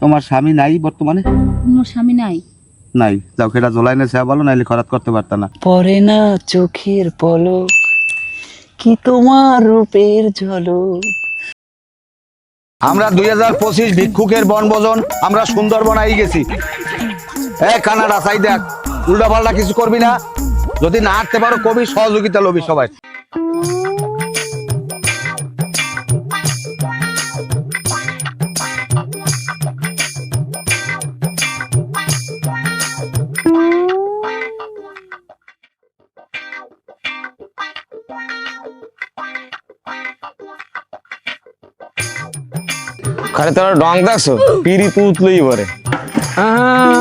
তোমার স্বামী নাই বর্তমানে? মোর স্বামী নাই? নাই। যাও খেটা জ্বলাই না সেবা বলো নাইলে খরাত করতে পারতা না। পরে না চোখের পলক কি তোমার রূপের ঝলক? আমরা দুই হাজার পঁচিশ ভিক্ষুকের বনভোজন আমরা সুন্দরবন আই গেছি। এ কানাডা সাই দেখ। উল্টা পাল্টা কিছু করবি না। যদি না হাঁটতে পারো কবি সহযোগিতা লবি সবাই। খালি তোরা ডং দেখছ? পিড়ি তুতলেই পরে। হ্যাঁ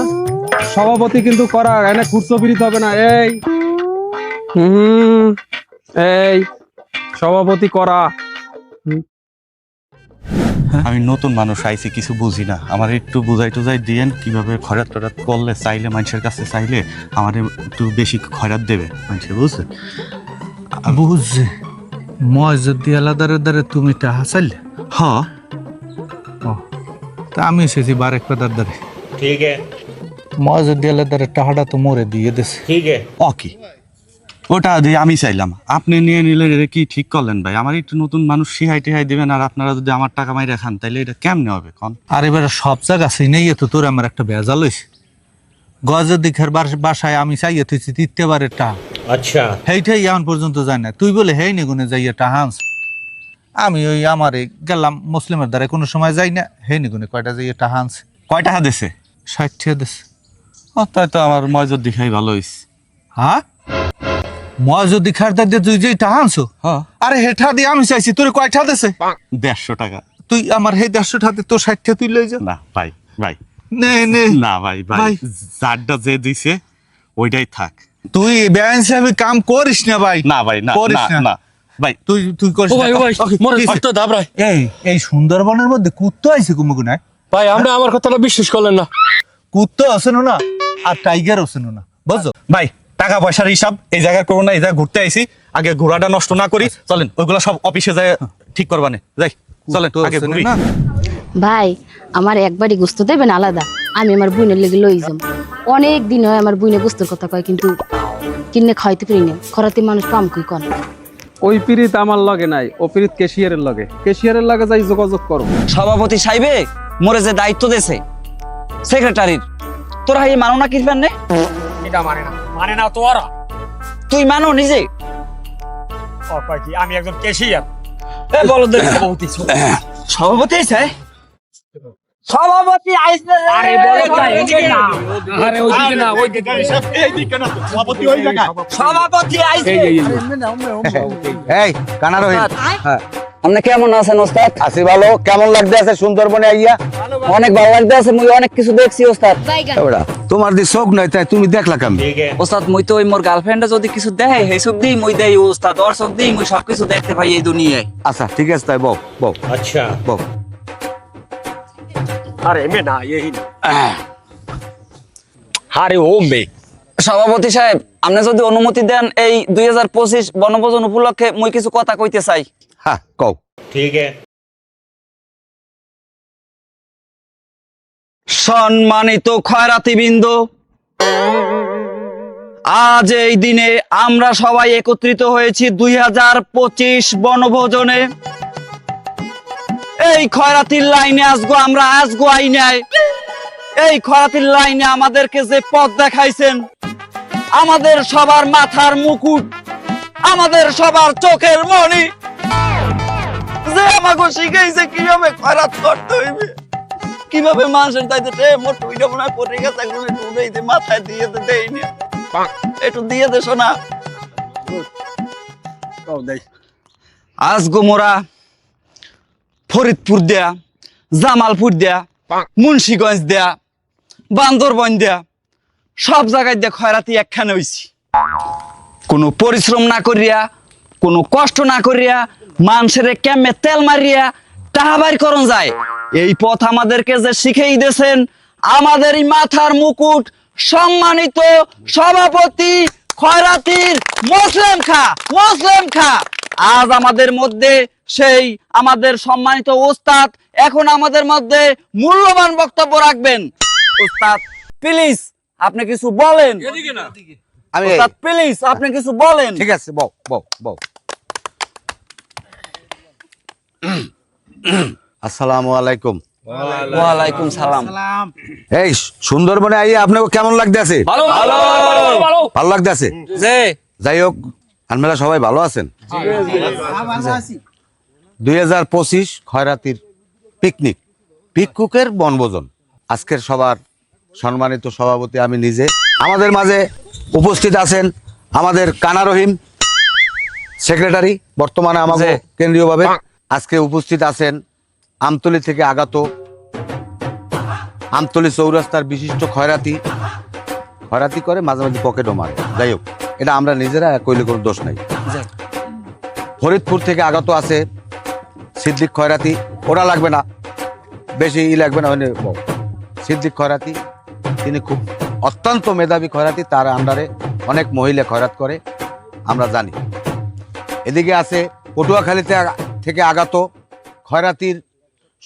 সভাপতি কিন্তু করা এনে খুচরো বিরিত হবে না এই। হুম এই সভাপতি করা। আমি নতুন মানুষ আইছি কিছু বুঝি না। আমার একটু বুঝাই টুজাই দিয়েন কীভাবে খয়রাত টরাত করলে চাইলে মানুষের কাছে চাইলে আমার একটু বেশি খয়রাত দেবে। মানুষের বুঝছে? বুঝছি। মসজিদ আলাদারে দ্বারে তুমি টাহা চাইলে হ তা আমি এসেছি বারেক পেদার দ্বারে। ঠিক মজুদ্দিয়ালের দারে টাকাটা তো মরে দিয়ে দিছে। ঠিক আছে। অকি ওটা দিয়ে আমি চাইলাম। আপনি নিয়ে নিলে এটা কি ঠিক করলেন ভাই? আমার একটু নতুন মানুষ সিহাই টিহাই দিবেন আর আপনারা যদি আমার টাকা মাইরে খান তাহলে এটা কেমনে হবে কন? আর এবার সব জায়গা নেই তো তোর আমার একটা বেজাল হয়েছে গজের দিকের বাসায় আমি চাই চাইয়ে তুই বারের টাকা আচ্ছা। হেইটাই এমন পর্যন্ত যায় না। তুই বলে হেই নেগুনে যাইয়ে টাকা আনছে। আমি ওই আমারে গেলাম মুসলিমের দ্বারা কোনো সময় যাই না। হেই নিগুনে কয়টা যাইয়া টাহান্স কয় টাকা দিছে ষাট টাকা দেছে ও তাই তো আমার মজুর দিখাই ভালো হয়েছে হ্যাঁ দিখার দিয়ে তুই যে হ্যাঁ। আরে হেঠা দিয়ে আমি চাইছি তোর কয়টা দেছে দেড়শো টাকা। তুই আমার হে দেড়শো টাকা তোর ষাট টাকা তুই লই যা। না ভাই ভাই। নে নে। না ভাই ভাই। যারটা যে দিছে ওইটাই থাক। তুই ব্যায়াম হিসাবে কাম করিস না ভাই। না ভাই না করিস না। না। ভাই তুই তুই করিস না। ওকে, কিসে? দাবরাই এই এই সুন্দরবনের মধ্যে কুত্তো আইছে কুমকুনায় ভাই আমরা আমার কথাটা বিশ্বাস করলেন না। কুত্তো আছে না আর টাইগার আছে না। বুঝছ? ভাই টাকা পয়সার হিসাব এই জায়গায় করব না এই জায়গায় ঘুরতে আইছি। আগে ঘোড়াটা নষ্ট না করি। চলেন ওইগুলো সব অফিসে যায় ঠিক করবানে যাই চলেন আগে ঘুরি। ভাই আমার একবারই গোস্ত দেবেন আলাদা। আমি আমার বুনের লেগে লই যাম। অনেক দিন হয় আমার বুনে গোস্তর কথা কয় কিন্তু কিনে খাইতে পারি না। খরাতে মানুষ পাম কই কন? ওই পিরিত আমার লগে নাই ও পিরিত কেশিয়ারের লগে। কেশিয়ারের লগে যাই যোগাযোগ করো। সভাপতি সাহেবে মোরে যে দায়িত্ব দেছে সেক্রেটারির তোরা এই মানো না কি নে এটা মানে না মানে না তোরা তুই মানো নিজে? আমি একজন কেশিয়ার এ বলো সভাপতি সভাপতি। আইছে সভাপতি হ্যাঁ। আপনি কেমন আছেন ওস্তাদ? আছি ভালো কেমন লাগতে আছে সুন্দরবনে আইয়া? অনেক ভালো লাগতে আছে মুই অনেক কিছু দেখছি ওস্তাদ। তোমার দি শোক নাই তাই তুমি দেখলা আমি ওস্তাদ মুই তো ওই মোর গার্লফ্রেন্ড যদি কিছু দেয় হে সব দিই মুই দেই ওস্তাদ দর্শক দিই মুই সবকিছু দেখতে পাই এই দুনিয়ায়। আচ্ছা ঠিক আছে তাই বউ বউ। আচ্ছা। বউ। আরে মে না এই না আরে ও মে সভাপতি সাহেব আপনি যদি অনুমতি দেন এই দুই হাজার পঁচিশ বনভোজন উপলক্ষে মুই কিছু কথা কইতে চাই হ্যাঁ কও ठीक है সম্মানিত খয়রাতিবৃন্দ আজ এই দিনে আমরা সবাই একত্রিত হয়েছি দুই হাজার পঁচিশ বনভোজনে এই খয়রাতির লাইনে আসগো আমরা আসগো আইনায়। এই খয়রাতির লাইনে আমাদেরকে যে পথ দেখাইছেন আমাদের সবার মাথার মুকুট আমাদের সবার চোখের মণি। যে আমাকে শিখাইছে কীভাবে খয়রাত করতে হইবে কীভাবে মানুষের দায়িত্ব রে মোট উইটা মনে পড়ে গেছে এখন একটু মাথায় দিয়ে দে দেই নি। একটু দিয়ে দে শোনা আজ গোমরা ফরিদপুর দেয়া জামালপুর দেয়া মুন্সিগঞ্জ দেয়া বান্দরবন দেয়া সব জায়গায় দিয়ে খয়রাতি একখানে হইছি। কোনো পরিশ্রম না করিয়া কোনো কষ্ট না করিয়া মানুষের কেমে তেল মারিয়া টাহা বাইর করন যায়। এই পথ আমাদেরকে যে শিখেই দিয়েছেন আমাদের এই মাথার মুকুট সম্মানিত সভাপতি খয়রাতির মুসলিম খা মুসলিম খা। আজ আমাদের মধ্যে সেই আমাদের সম্মানিত ওস্তাদ এখন আমাদের মধ্যে মূল্যবান বক্তব্য রাখবেন। ওস্তাদ প্লিজ আপনি কিছু বলেন। আমি ওস্তাদ প্লিজ আপনি কিছু বলেন। ঠিক আছে আসসালামু আলাইকুম। ওয়ালাইকুম সালাম। এই সুন্দরবনে আইয়ে আপনাকে কেমন লাগতেছে? ভালো ভালো ভালো ভালো লাগতেছে? যাই হোক আপনারা সবাই ভালো আছেন? দুই হাজার পঁচিশ খয়রাতির পিকনিক ভিক্ষুকের বনভোজন। আজকের সবার সম্মানিত সভাপতি আমি নিজে। আমাদের মাঝে উপস্থিত আছেন আমাদের কানা রহিম সেক্রেটারি বর্তমানে আমাদের কেন্দ্রীয়ভাবে। আজকে উপস্থিত আছেন আমতলি থেকে আগত আমতলি চৌরাস্তার বিশিষ্ট খয়রাতি। খয়রাতি করে মাঝে মাঝে পকেটও মারে। যাই হোক এটা আমরা নিজেরা কইলে কোনো দোষ নাই। ফরিদপুর থেকে আগত আছে সিদ্দিক খয়রাতি, ওরা লাগবে না। বেশি ই লাগবে না। সিদ্দিক খয়রাতি, তিনি খুব অত্যন্ত মেধাবী খয়রাতি, তার আন্ডারে অনেক মহিলা খয়রাত করে, আমরা জানি। এদিকে আছে পটুয়াখালীতে থেকে আগত খয়রাতির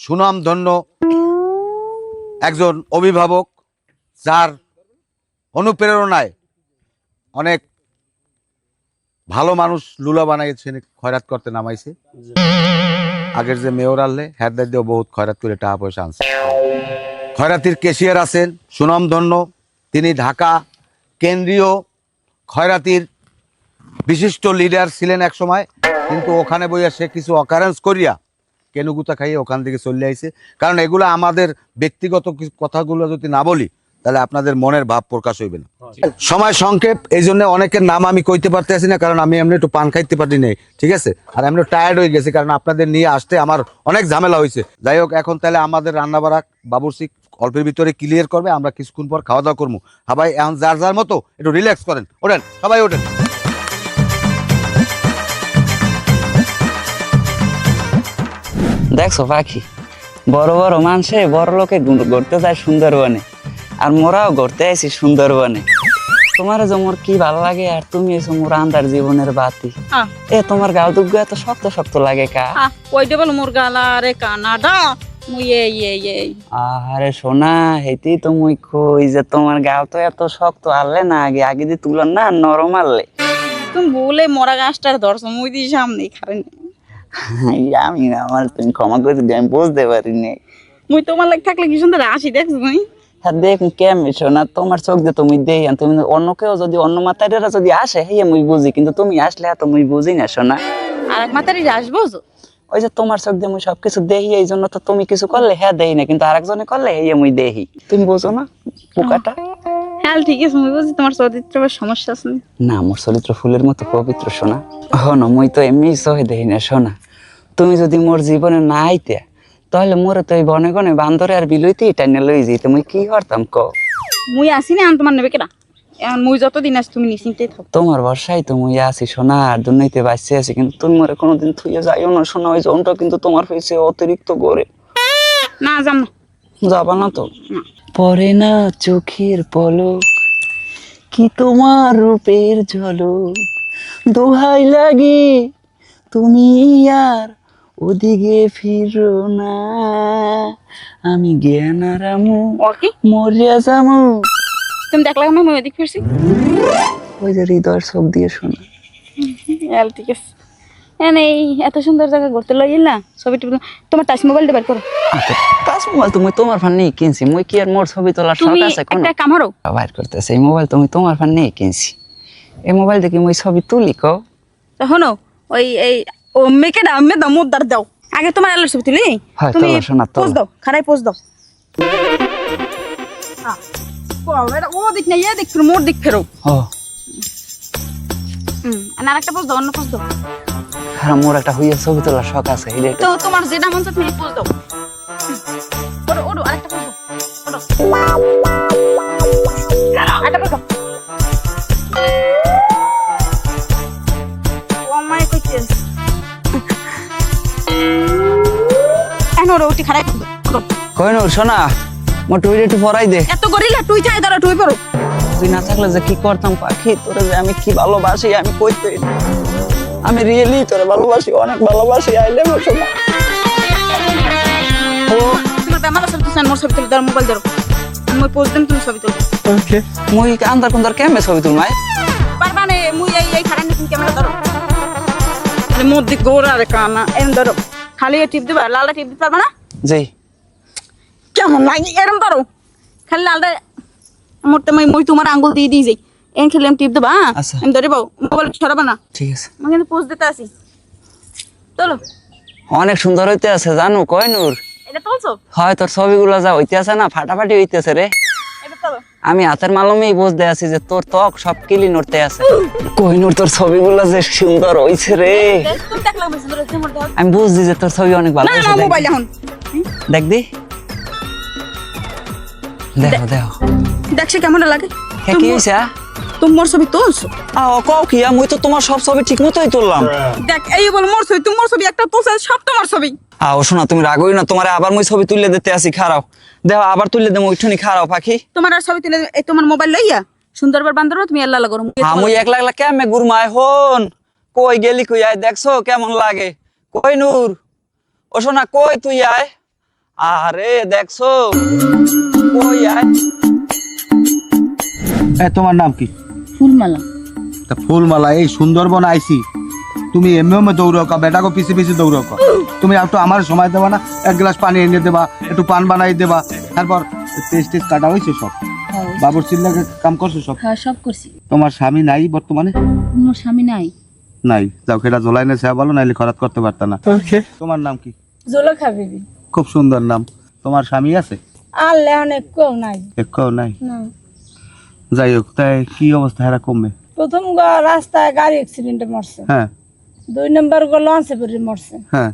সুনামধন্য একজন অভিভাবক, যার অনুপ্রেরণায় অনেক ভালো মানুষ লুলা বানাইছে খয়রাত করতে নামাইছে। আগের যে মেয়র আনলে হ্যাঁ দিয়েও বহুত খয়রাত করে টাকা পয়সা আনছে। খয়রাতির কেশিয়ার আছেন, সুনামধন্য, তিনি ঢাকা কেন্দ্রীয় খয়রাতির বিশিষ্ট লিডার ছিলেন এক সময় কিন্তু ওখানে বইয়া সে কিছু অকারেন্স করিয়া কেনুগুতা খাইয়ে ওখান থেকে চলে আইছে। কারণ এগুলো আমাদের ব্যক্তিগত কথাগুলো যদি না বলি তাহলে আপনাদের মনের ভাব প্রকাশ হইবে না। সময় সংক্ষেপ এই জন্য অনেকের নাম আমি কইতে পারতেছি না কারণ আমি এমনি একটু পান খাইতে পারি নাই ঠিক আছে? আর এমনি টায়ার্ড হয়ে গেছি কারণ আপনাদের নিয়ে আসতে আমার অনেক ঝামেলা হয়েছে যাই হোক এখন তাহলে আমাদের রান্না বাড়া বাবুরসি অল্পের ভিতরে ক্লিয়ার করবে আমরা কিছুক্ষণ পর খাওয়া দাওয়া করব সবাই এখন যার যার মতো একটু রিল্যাক্স করেন। ওঠেন সবাই ওঠেন। দেখছ পাখি? বড় বড় মানুষে বড় লোকে ঘুরতে যায় সুন্দরবনে। আর মোরাও ঘুরতে আইছি সুন্দরবনে। তোমার যে মোর কি ভালো লাগে আর তুমি এসো মোর আন্দার জীবনের বাতি। এ তোমার গাল দুগ্গ এত শক্ত শক্ত লাগে কা? আহ কইতে বল মোর গালা রে কানাডা আরে সোনা হেতি তো মুই কই যে তোমার গাল তো এত শক্ত আনলে না আগে আগে দিয়ে তুলন না নরম আনলে। তুমি বলে মরা গাছটা ধরছো মুই দি সামনে খারেন আমি না আমার তুমি ক্ষমা করে আমি বুঝতে পারিনি। মুই তোমার লাগে থাকলে কি সুন্দর আসি দেখছ মুই হ্যাঁ দেখ কেমন শোনা তোমার চোখ দিয়ে তুমি দেই আর তুমি অন্য কেউ যদি অন্য মাতারিরা যদি আসে হ্যাঁ মুই বুঝি কিন্তু তুমি আসলে এত মুই বুঝি না শোনা আর এক মাতারি আসব ওই যে তোমার চোখ দিয়ে মুই সবকিছু দেখি এই জন্য তো তুমি কিছু করলে হ্যাঁ দেই না কিন্তু আরেকজনে করলে হ্যাঁ মুই দেখি তুমি বোঝো না পোকাটা? হ্যাঁ ঠিক আছে মুই বুঝি তোমার চরিত্র বা সমস্যা আছে না মোর চরিত্র ফুলের মতো পবিত্র সোনা। হন মুই তো এমনি সহে দেই না শোনা তুমি যদি মোর জীবনে না আইতে তাহলে মোর তো এই বনে গনে বান্দরে আর বিলইতে টাইনে লই যেতে মুই কি করতাম ক? মুই আসি না তোমার নেবে কেডা? এখন মুই যতদিন আছি তুমি নিশ্চিন্তেই থাকো। তোমার ভরসায় তো মুই আছি সোনা আর দুর্নীতি বাঁচতে আছি কিন্তু তুমি মোরে কোনোদিন থুয়ে যাইও না সোনা ওই জনটা কিন্তু তোমার হয়েছে অতিরিক্ত করে না যাম না। যাবা না তো? পরে না চোখের পলক কি তোমার রূপের ঝলক? দোহাই লাগে তুমি আর ওদিকে ফিরো না। আমি জ্ঞান আরামু মরিয়া যামু তুমি দেখলা আমি এদিক ফিরছি। ওই যে হৃদয়ের চোখ দিয়ে শোনা। হ্যাঁ ঠিক আছে। এই এত সুন্দর জায়গা ঘুরতে লই না ছবি টবি তোমার টাচ মোবাইলটা বের করো। টাচ মোবাইল তুমি তোমার ফান নেই কিনছি। মুই কি আর মোর ছবি তোলার শখ আছে কোনো একটা কামারো বাইর করতেছে। এই মোবাইল তুমি তোমার ফান নেই কিনছি। এই মোবাইল দেখি মুই ছবি তুলি কও। তা শোনো ওই এই ও মেকে দাও মে দাও মুদার দাও। আগে তোমার আলোর ছবি তুলি তুমি। পোজ দাও খারাই পোজ দাও। ও দিক না ইয়ে দিক ফেরো মোর দিক ফেরো। আর আরেকটা পোজ দাও অন্য পোজ দাও। আর মোর একটা হইয়া ছবি তোলার শখ আছে তো তোমার যেটা মন চায় তুমি পোজ দাও। ওড়ো ওড়ো আরেকটা পোজ দাও দাও কই নূর শোনা মোর টুইট একটু পরাই দে। এত করিলে তুই চাই দাঁড়া তুই পড়ো। তুই না থাকলে যে কি করতাম পাখি তোরে যে আমি কি ভালোবাসি আমি কইতে আমি রিয়েলি তোরে ভালোবাসি অনেক ভালোবাসি আই লাভ ইউ সোনা। তোমার আমার মোর ছবি তুলে মোবাইল ধরো। আমি মই পোস্ট দিন তুমি ছবি তুলো। ওকে মুই আন্দার কুন্দার কেমনে ছবি তুলমাই পারবা না মুই এই এই খারাপ তুমি ক্যামেরা ধরো। আরে মোর দিক গোড়া রে কানা এরম ধরো। খালি টিপ দিবা লালটা টিপ দিতে পারবা না? জি। কেমন লাগে এরম ধরো। খালি লালটা মোরটা মই মই তোমার আঙ্গুল দিয়ে দিয়ে যাই। এন খেলে আমি টিপ দেবা হ্যাঁ? আচ্ছা। আমি ধরে পাও মোবাইল ছড়াবা না। ঠিক আছে। আমি কিন্তু পোস্ট দিতে আসি। চলো। অনেক সুন্দর হইতে আছে জানো কয় নূর? এটা তুলছো? হয় তোর ছবিগুলো যা হইতে আছে না? ফাটাফাটি হইতেছে রে। আমি হাতের মালমেই বুঝতে আছি যে তোর ত্বক সব কিলি নড়তে আছে। কহিনুর তোর ছবিগুলো যে সুন্দর হইছে রে। আমি বুঝছি যে তোর ছবি অনেক ভালো দেখ দি। দেখো দেখো দেখছি কেমন লাগে। কে হইছে আ? তুমি মোর ছবি তুলছো? আও কও কি আমি তো তোমার সব ছবি ঠিক মতোই তুললাম। দেখ এই বল মোর ছবি তুমি মোর ছবি একটা তুলছো সব তোমার ছবি। আও শোনা তুমি রাগই না তোমার আবার মই ছবি তুললে দিতে আসি খারাও। দেখো আবার তুললে দেবো ওইটুনি খারাও পাখি। তোমার আর ছবি তুলে এই তোমার মোবাইল লইয়া? সুন্দরবার বান্দর তুমি আল্লাহ লাগো আমি একলা একলা কেমনে গুরমায় হন কই গেলি কই? আয় দেখছ কেমন লাগে? কই নূর? ও শোনা কই তুই আয়? আরে দেখছ? কই আয়? এ তোমার নাম কি? ফুলমালা। তা ফুলমালা এই সুন্দরবন আইছি তুমি এমএ এমএ দৌড়াও কা বেটাকে পিছে পিছে দৌড়াও কা। তুমি একটু আমার সময় দেবা না এক গ্লাস পানি এনে দেবা একটু পান বানাই দেবা। তারপর টেস্ট টেস্ট কাটা হয়েছে সব। বাবুর চিল্লাকে কাম করছ সব? হ্যাঁ সব করছি। তোমার স্বামী নাই বর্তমানে? মোর স্বামী নাই? নাই। যাও খেটা ঝোলাই না বলো নাইলে খরাত করতে পারতা না। তোমার নাম কি? জোলখা বিবি। খুব সুন্দর নাম। তোমার স্বামী আছে? আল্লাহ অনেক কেউ নাই। একটাও নাই? যাই হোক তাই কি অবস্থা? হেরা কমবে? প্রথম রাস্তায় গাড়ি অ্যাক্সিডেন্টে মরছে। হ্যাঁ। দুই নম্বর গো লঞ্চে পড়ে মরছে। হ্যাঁ।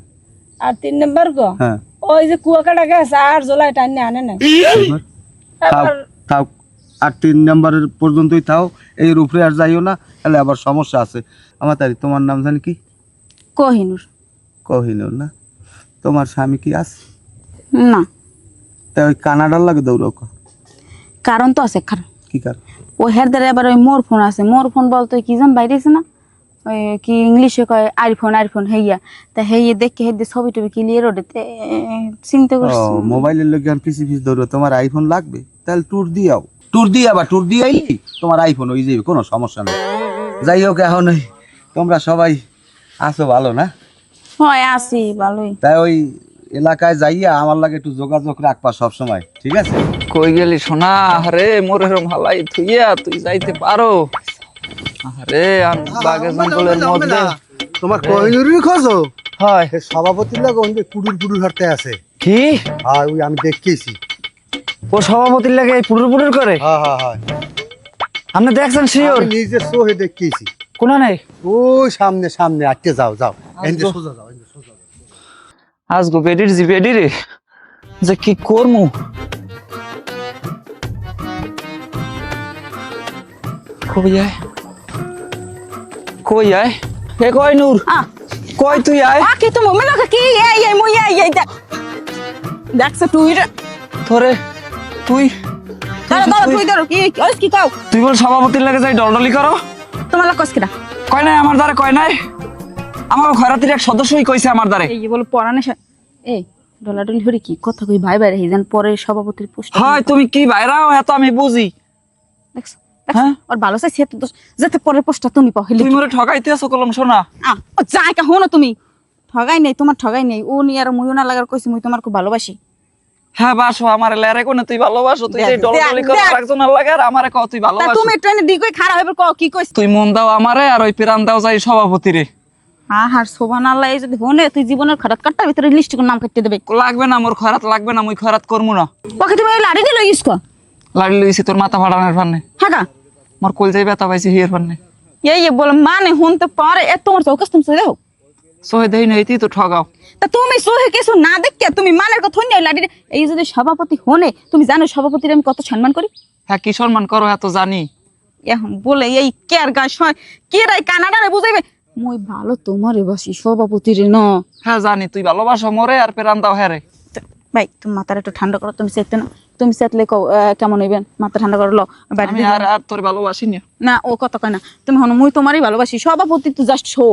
আর তিন নম্বর গো হ্যাঁ। ওই যে কুয়াকাটা গেছে আর জোলাই টাইনে আনে নাই। আর তিন নাম্বারের পর্যন্তই থাও এর উপরে আর যাইও না তাহলে আবার সমস্যা আছে। আমার তাই তোমার নাম জানি কি? কোহিনুর। কহিনুর না। তোমার স্বামী কি আছে? না। তাই ওই কানাডার লাগে দৌড়ো ক। কারণ তো আছে কারণ। কি কার ও হেরদারে আবার ওই মোর ফোন আছে। মোর ফোন বলতে কি জান বাইরেছে না? ওই কি ইংলিশে কয় আইফোন আইফোন হেইয়া। তা হেইয়ে দেখে হেদে ছবি টবি ক্লিয়ার ওঠে তে, এ, চিন্তা ও করছি মোবাইলের লোক জ্ঞান পিসি পিস দৌড়ো। তোমার আইফোন লাগবে? তাহলে ট্যুর দিয়াও। ট্যুর দিয়ে আবার ট্যুর দিয়ে আইলি? তোমার আইফোন ওই যাবে কোনো সমস্যা নেই। যাই হোক এখন ওই তোমরা সবাই আছো ভালো না? হয় আসি ভালোই। তাই ওই এলাকায় যাইয়া আমার লাগে একটু যোগাযোগ রাখবা সব সময় ঠিক আছে? কই গেলি সোনা? আরে মোর এরম হালাই থুইয়া তুই যাইতে পারো। আরে আমি বাগে জঙ্গলের মধ্যে। তোমার কহিনুরই খোঁজো? হয়। সভাপতির লাগে ওই কুডুর কুডুর হাঁটতে আছে কি? আর ওই আমি দেখতেছি। ও সভাপতির লাগে এই পুরুর পুরুর করে? হ্যাঁ হ্যাঁ হ্যাঁ। আপনি দেখছেন শিওর? নিজের চোখে দেখতেছি। কোনা নাই? ওই সামনে সামনে আটকে যাও যাও। এনতে সোজা যাও। আজ গো বেডির জি বেডি রে। যে কি করমু? কই আয়? কই আয়? এ কই নূর। কই তুই আয়? আ কি তুমি মনে কি? এই এই মুই এই এই দেখ দেখছ তুই রে। তোরে তুই। দাঁড়া দাঁড়া তুই ধরো কি ওই কি কাও? তুই বল সভাপতির লাগে যাই ডলডলি করো। তোমার লাগ কস কিরা কয় নাই আমার দ্বারে কয় নাই? আমার খয়রাতির এক সদস্যই কইছে আমার দ্বারে। এই বল পরানে এই ডলাডলি হরি কি? কথা কই ভাই ভাই হেজান পরে সভাপতির পোস্ট হয় তুমি কি বাইরাও এত আমি বুঝি। দেখছ হ্যাঁ? ওর ভালো চাই সে দোষ- যাতে পরের পোস্টটা তুমি পাও হেলি। তুই মোরে আছো কলম শোনা আ ও যাই কা হনো তুমি। ঠগাই নেই তোমার ঠগাই নেই। ও নি আর মুইও না লাগার কইছি মুই তোমার খুব ভালোবাসি। হ্যাঁ বাসো আমার লেরে কোনে তুই ভালোবাসো। তুই ডলডলি করো একজন আমারে কও তুই ভালোবাসো। তুমি ট্রেনে ক কি কইছ? তুই মন দাও আমারে আর ওই প্রাণ দাও যাই সভাপতি রে হ্যাঁ হার শোভান আল্লাহ এই যদি হনে তুই জীবনের খারাপ কাটটার ভিতরে লিস্ট নাম কাটতে দেবে। লাগবে না মোর খরাত লাগবে না মুই খরাত করমু না। ওকে তুমি এই লাড়ি দিল ইউজ কর লাগলি লইছি তোর মাথা ফাটানোর ফান্নে। হ্যাঁ গা? মোর কল যাই ব্যথা পাইছি হিয়ের ফান্নে। এই এই বলে মানে হুনতে পারে এত তোমার চৌকাস তুমি দেখো সহে দেই নাই তুই তো ঠগাও। তা তুমি সোহে কিছু না দেখে তুমি মানের কথা হইনি লাড়ি এই যদি সভাপতি হনে তুমি জানো সভাপতির আমি কত সম্মান করি? হ্যাঁ কি সম্মান করো এত জানি। এখন বলে এই কেয়ার গাছ হয় কে রাই কানাডারে বুঝাইবে মই ভালো তোমারে বাসি সভাপতি রে না। হ্যাঁ জানি তুই ভালোবাসো মরে আর পেরান দাও হ্যাঁ রে ভাই তুমি মাথাটা একটু ঠান্ডা করো তুমি সেতে না তুমি সেতলে কেমন হইবেন? মাথা ঠান্ডা করো লো আমি আর আর তোর ভালোবাসি না ও কত কয় না। তুমি হন মুই তোমারই ভালোবাসি সভাপতি তো জাস্ট শো